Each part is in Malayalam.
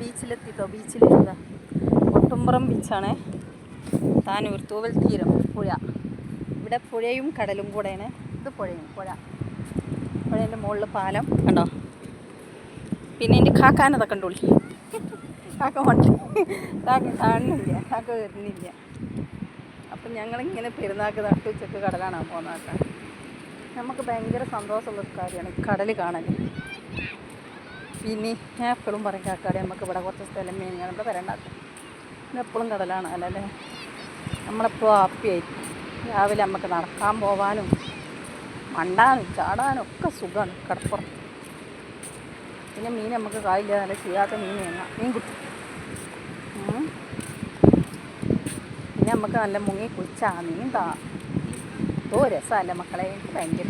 ബീച്ചിലെത്തിട്ടോ? ബീച്ചിലെത്തിയതാ ഒട്ടുംപുറം ബീച്ചാണ്. താനൂർ തൂവൽ തീരം പുഴ. ഇവിടെ പുഴയും കടലും കൂടെയാണ്. ഇത് പുഴയും പുഴ. പുഴേന്റെ മുകളിൽ പാലം. കണ്ടോ? പിന്നെ എന്റെ കാക്കാനത കണ്ടോളി കാക്ക വണ്ടി. കാക്ക കാണുന്നില്ല. കാക്ക വരുന്നില്ല. അപ്പം ഞങ്ങളിങ്ങനെ പെരുന്നാൾക്ക് നട്ടുച്ചക്ക് കടലാണ് പോകുന്നതൊക്കെ നമുക്ക് ഭയങ്കര സന്തോഷമുള്ളൊരു കാര്യമാണ് കടൽ കാണാൻ പിന്നെ ഞാൻ എപ്പോഴും പറയും കാക്കാടെ നമുക്ക് ഇവിടെ കുറച്ച് സ്ഥലം മേഞ്ഞാൽ ഇവിടെ വരണ്ടാക്കും ഇത് എപ്പോഴും കടലാണ് അല്ലല്ലേ നമ്മളെപ്പോഴും ഹാപ്പിയായി. രാവിലെ നമുക്ക് നടക്കാൻ പോവാനും മണ്ടാനും ചാടാനും ഒക്കെ സുഖമാണ് കടപ്പുറം. പിന്നെ മീൻ നമുക്ക് കായില്ല നല്ല ചെയ്യാത്ത മീൻ വേണം മീൻ കിട്ടും. പിന്നെ നമുക്ക് നല്ല മുങ്ങി കുളിച്ചാ മീൻ താ. ഓ രസമല്ല മക്കളെ എനിക്ക് ഭയങ്കര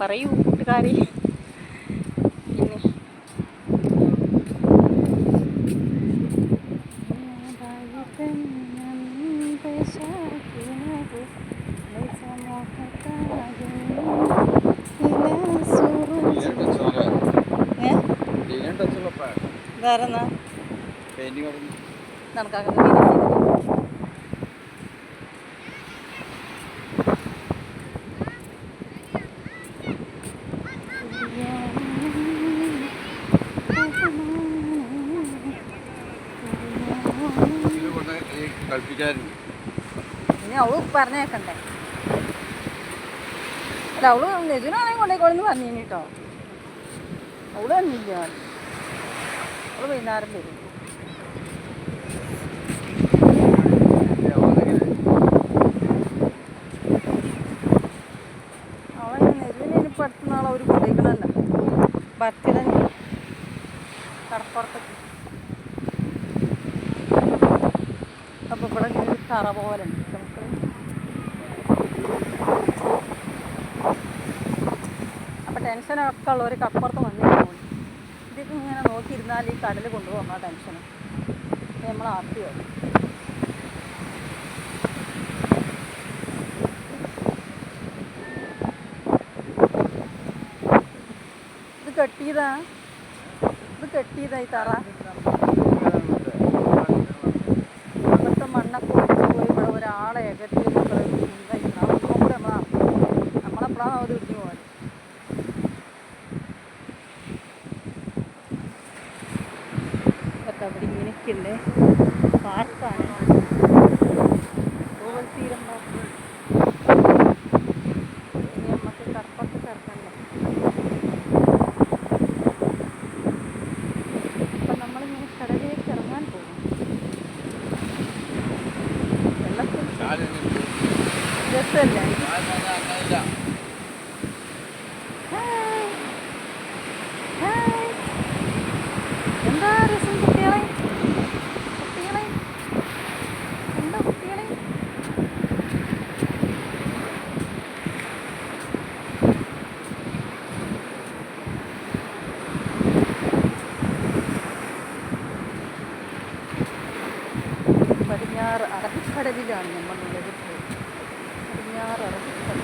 പറയൂ കൂട്ടുകാരി പിന്നെ ഏ ഇതാരെന്നാ? നടക്കാക്കുന്ന കളിപ്പിക്കാറുണ്ട് ഇനി അവൾ പറഞ്ഞേക്കണ്ടേ അല്ല അവൾ നെജുനാണെങ്കിൽ കൊണ്ടേക്കോളെന്ന് പറഞ്ഞു കേട്ടോ അവൾ വന്നില്ല. അവൾ വൈകുന്നേരം വരും. അവളെ അപ്പോൾ ഇവിടെ തറ പോലെ ഉണ്ട് നമുക്ക് അപ്പോൾ ടെൻഷനൊക്കെ ഉള്ളവർക്ക് അപ്പുറത്ത് വന്നിട്ട് പോകും ഇതൊക്കെ ഇങ്ങനെ നോക്കിയിരുന്നാൽ ഈ കടൽ കൊണ്ടുപോകുന്ന ടെൻഷൻ നമ്മൾ ഹാപ്പിയാവും ഇത് കെട്ടിയതാ? ഇത് കെട്ടിയതാ ഈ തറ? അവിടെ ഇങ്ങനെയൊക്കെ ഉണ്ട് പാർക്കാണ്. പൂവൽ തീരം പാർക്ക്. ഇനി നമുക്ക് കടപ്പുറത്ത് കിടക്കണ്ടേ അപ്പം നമ്മളിങ്ങനെ കടലിലേക്ക് ഇറങ്ങാൻ പോകും വെള്ളത്തിൽ. രസമല്ലേ? പടിഞ്ഞാറ് അറബിക്കടലിലാണ് നമ്മളുള്ളത് പടിഞ്ഞാറ് അറബിക്കടൽ.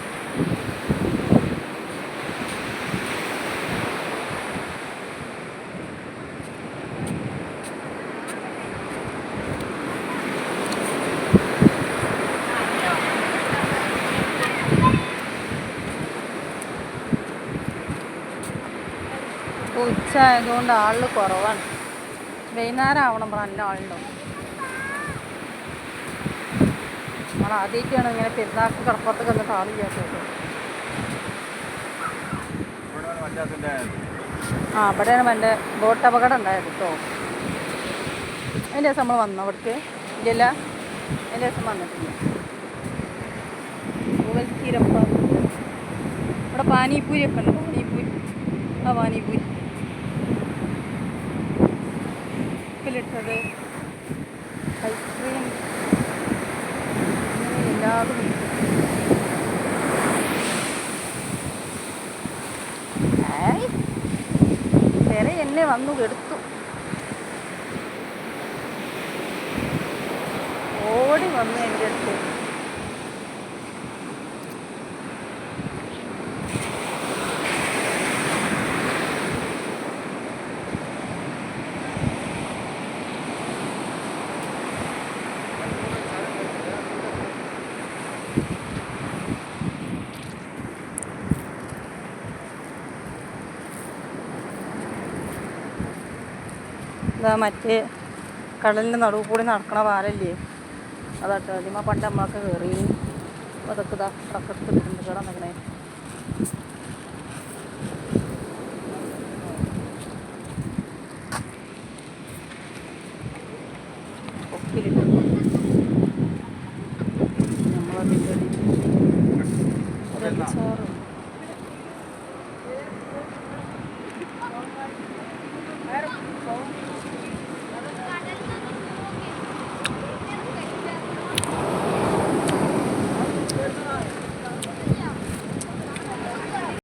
ഉച്ച ആയതുകൊണ്ട് ആളിൽ കുറവാണ്. വൈകുന്നേരം ആവണം നല്ല ആളുണ്ടാവും നമ്മൾ ആദ്യമായിട്ടാണ് ഇങ്ങനെ പെരുന്നാൾക്ക് കടപ്പുറത്ത് വന്നിട്ട് ആളില്ലാത്തത് ആ അവിടെയാണ് എന്റെ ബോട്ട് അപകടം ഉണ്ടായത് കേട്ടോ അതിന്റെ ദിവസം നമ്മൾ വന്നു അവിടേക്ക്. ഇല്ല അതിന്റെ ദിവസം വന്നിട്ടില്ല. തീരപ്പ. ഇവിടെ പാനിപ്പൂരി ഒക്കെ ഉണ്ട്. പാനിപ്പൂരി. ആ പാനിപ്പൂരി. ഉപ്പിലിട്ടത് ഐസ്ക്രീം. ഏയ് തിര എന്നെ വന്നു കെടുത്തു. ഓടി വന്നു എന്റെ അടുത്ത് എന്താ മറ്റേ കടലിന്റെ നടുവ് കൂടി നടക്കണ പാലല്ലേ? അതാട്ടോ. അതിമ പണ്ട് നമ്മളൊക്കെ കയറി അതൊക്കെ ഇതാ ട്രക്കെടുത്ത് ഇട്ടിട്ടുണ്ട്. കയറാൻ നിൽക്കണേ